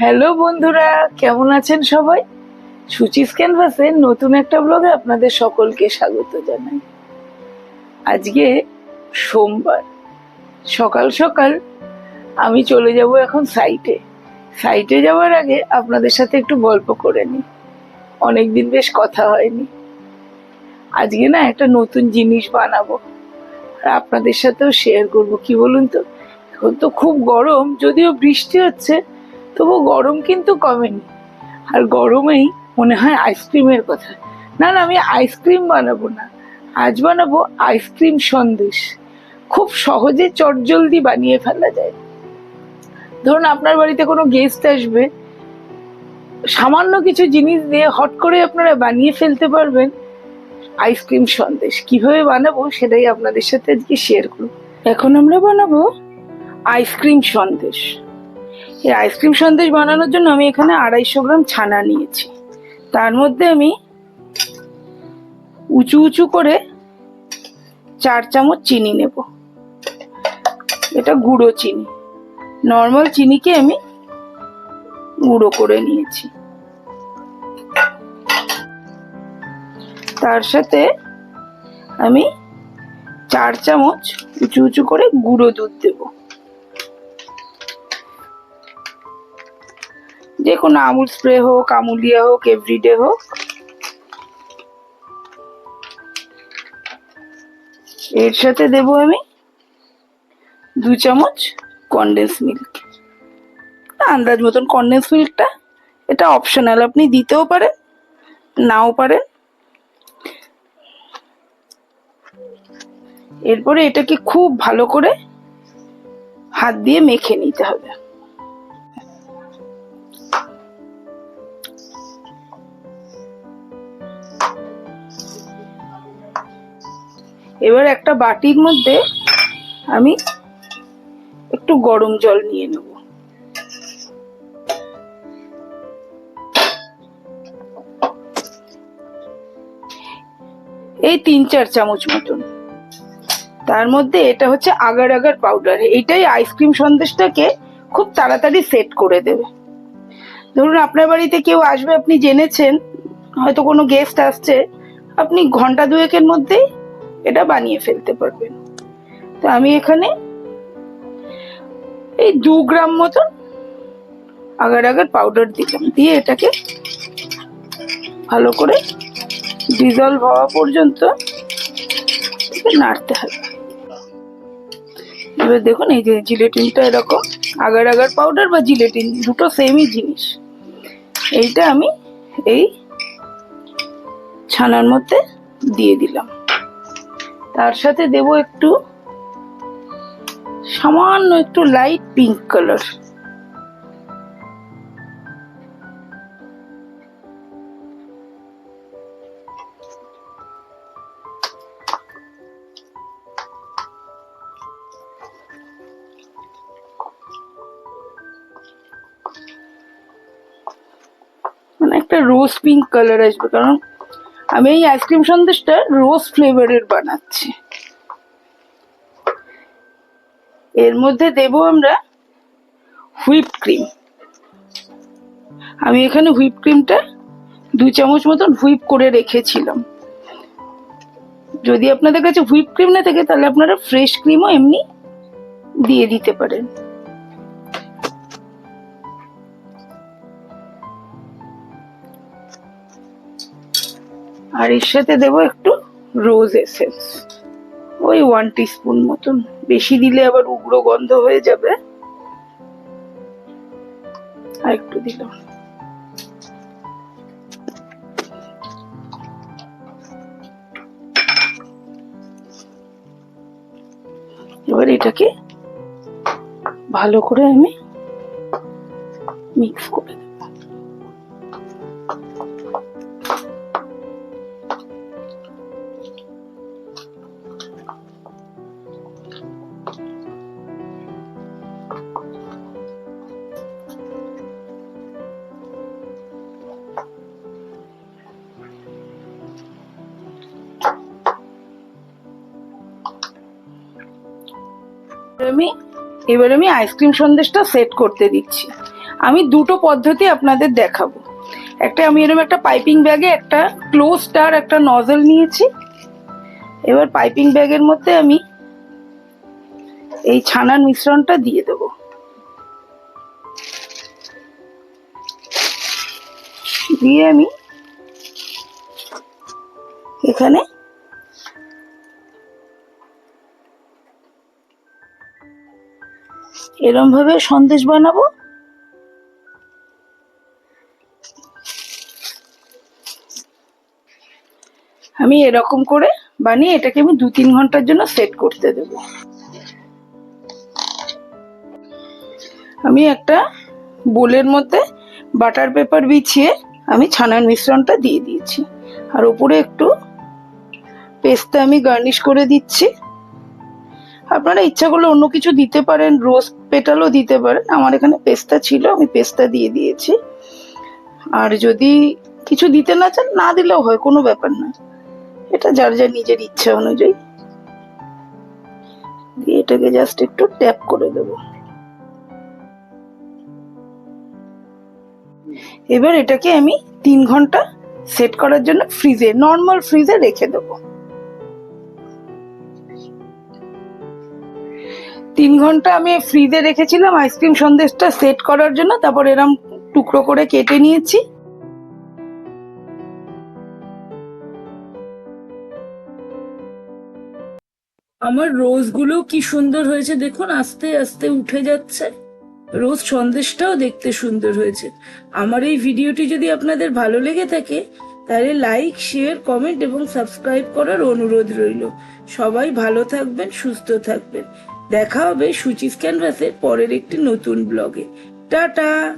Hello বন্ধুরা, কেমন আছেন সবাই? সুচিস ক্যানভাসের নতুন একটা ব্লগে আপনাদের সকলকে স্বাগত জানাই। আজকে সোমবার। সকাল সকাল আমি চলে যাব এখন সাইটে সাইটে যাওয়ার আগে আপনাদের সাথে একটু গল্প করে নিই। অনেকদিন বেশ কথা হয়নি। আজকে না একটা নতুন জিনিস বানাবো। আর আপনাদের সাথেও শেয়ার করব, কি বলুন তো? এখন তো খুব গরম, যদিও বৃষ্টি হচ্ছে তবু গরম কিন্তু কমেনি। আর গরমেই মনে হয় আইসক্রিমের কথা। না না, আমি আইসক্রিম বানাবো না। আজ বানাবো আইসক্রিম সন্দেশ। খুব সহজে চটজলদি বানিয়ে ফেলা যায়। ধরুন, আপনার বাড়িতে কোনো গেস্ট আসবে। সামান্য কিছু জিনিস দিয়ে হট করে আপনারা বানিয়ে ফেলতে পারবেন আইসক্রিম সন্দেশ। কীভাবে বানাবো সেটাই আপনাদের সাথে আজকে শেয়ার করব। এখন আমরা বানাবো আইসক্রিম সন্দেশ। এই আইসক্রিম সন্দেশ বানানোর জন্য আমি এখানে আড়াইশো গ্রাম ছানা নিয়েছি। তার মধ্যে আমি উঁচু উঁচু করে চার চামচ চিনি নেব। এটা গুঁড়ো চিনি। নর্মাল চিনিকে আমি গুঁড়ো করে নিয়েছি। তার সাথে আমি চার চামচ উঁচু উঁচু করে গুঁড়ো দুধ দেবো। যে কোনো আমুল স্প্রে হোক, আমুলিয়া হোক এভরিডে হোক। এর সাথে দেব আমি দু চামচ কনডেন্স মিল্ক আন্দাজ মতন কনডেন্স মিল্কটা এটা অপশনাল আপনি দিতেও পারেন, নাও পারেন। এরপরে এটাকে খুব ভালো করে হাত দিয়ে মেখে নিতে হবে। এবার একটা বাটির মধ্যে আমি একটু গরম জল নিয়ে নেব। এই তিন চার চামচ মতন। তার মধ্যে এটা হচ্ছে আগার আগার পাউডার এইটাই আইসক্রিম সন্দেশটাকে খুব তাড়াতাড়ি সেট করে দেবে। ধরুন আপনার বাড়িতে কেউ আসবে, আপনি জেনেছেন, হয়তো কোনো গেস্ট আসছে, আপনি ঘণ্টা দুয়েকের মধ্যেই এটা বানিয়ে ফেলতে পারবেন তো আমি এখানে এই দু গ্রাম মতন আগার আগার পাউডার দিলাম। দিয়ে এটাকে ভালো করে ডিজলভ হওয়া পর্যন্ত নাড়তে হবে। এবার দেখুন এই যে জিলেটিনটা এরকম আগার আগার পাউডার বা জিলেটিন দুটো সেমই জিনিস। এইটা আমি এই ছানার মধ্যে দিয়ে দিলাম। তার সাথে দেব একটু সামান্য একটু লাইট পিঙ্ক কালার একটা রোজ পিঙ্ক কালার আসবে, কারণ আমি এই আইসক্রিম সন্দেশটা রোজ ফ্লেভারের বানাচ্ছি। এর মধ্যে দেব আমরা হুইপ ক্রিম। আমি এখানে হুইপ ক্রিমটা দু চামচ মতন হুইপ করে রেখেছিলাম। যদি আপনাদের কাছে হুইপ ক্রিম না থাকে, তাহলে আপনারা ফ্রেশ ক্রিমও এমনি দিয়ে দিতে পারেন। আর এর সাথে দেবো একটু রোজ এসেন্স ওই ওয়ান টিস্পুন মতন। বেশি দিলে আবার উগ্র গন্ধ হয়ে যাবে। আর একটু দিলাম। এবার এটাকে ভালো করে আমি মিক্স করে আমি, এবার আমি আইসক্রিম সন্দেশটা সেট করতে দিচ্ছি। আমি দুটো পদ্ধতি আপনাদের দেখাবো। একটা আমি এরকম একটা পাইপিং ব্যাগে একটা ক্লোজ স্টার একটা নজল নিয়েছি। এবার পাইপিং ব্যাগের মধ্যে আমি এই ছানার মিশ্রণটা দিয়ে দেবো। দিয়ে আমি এখানে এরম ভাবে সন্দেশ বানাবো। আমি এরকম করে বানিয়ে এটাকে আমি দু তিন ঘণ্টার জন্য সেট করতে দেব। আমি একটা বোলের মধ্যে বাটার পেপার বিছিয়ে আমি ছানার মিশ্রণটা দিয়ে দিয়েছি। আর উপরে একটু পেস্তা আমি গার্নিশ করে দিচ্ছি। আপনারা ইচ্ছা করলে অন্য কিছু দিতে পারেন রোজ পেটালও দিতে পারেন। আমার এখানে পেস্তা ছিল, আমি পেস্তা দিয়ে দিয়েছি। আর যদি কিছু দিতে না চান, না দিলেও হয়, কোনো ব্যাপার না। এটা যার যার নিজের ইচ্ছা অনুযায়ী। দিয়ে এটাকে জাস্ট একটু ট্যাপ করে দেবো। এবার এটাকে আমি তিন ঘণ্টা সেট করার জন্য ফ্রিজে নর্মাল ফ্রিজে রেখে দেবো। তিন ঘণ্টা আমি ফ্রিজে রেখেছিলাম আইসক্রিম সন্দেশটা সেট করার জন্য, তারপর এরম টুকরো করে কেটে নিয়েছি। আমার রোজগুলো কি সুন্দর হয়েছে দেখুন, আস্তে আস্তে উঠে যাচ্ছে। রোজ সন্দেশটাও দেখতে সুন্দর হয়েছে। আমার এই ভিডিওটি যদি আপনাদের ভালো লেগে থাকে, তাহলে লাইক শেয়ার কমেন্ট এবং সাবস্ক্রাইব করার অনুরোধ রইল। সবাই ভালো থাকবেন, সুস্থ থাকবেন। দেখা হবে সুচিস ক্যানভাসের পরের একটি নতুন ব্লগে। টাটা!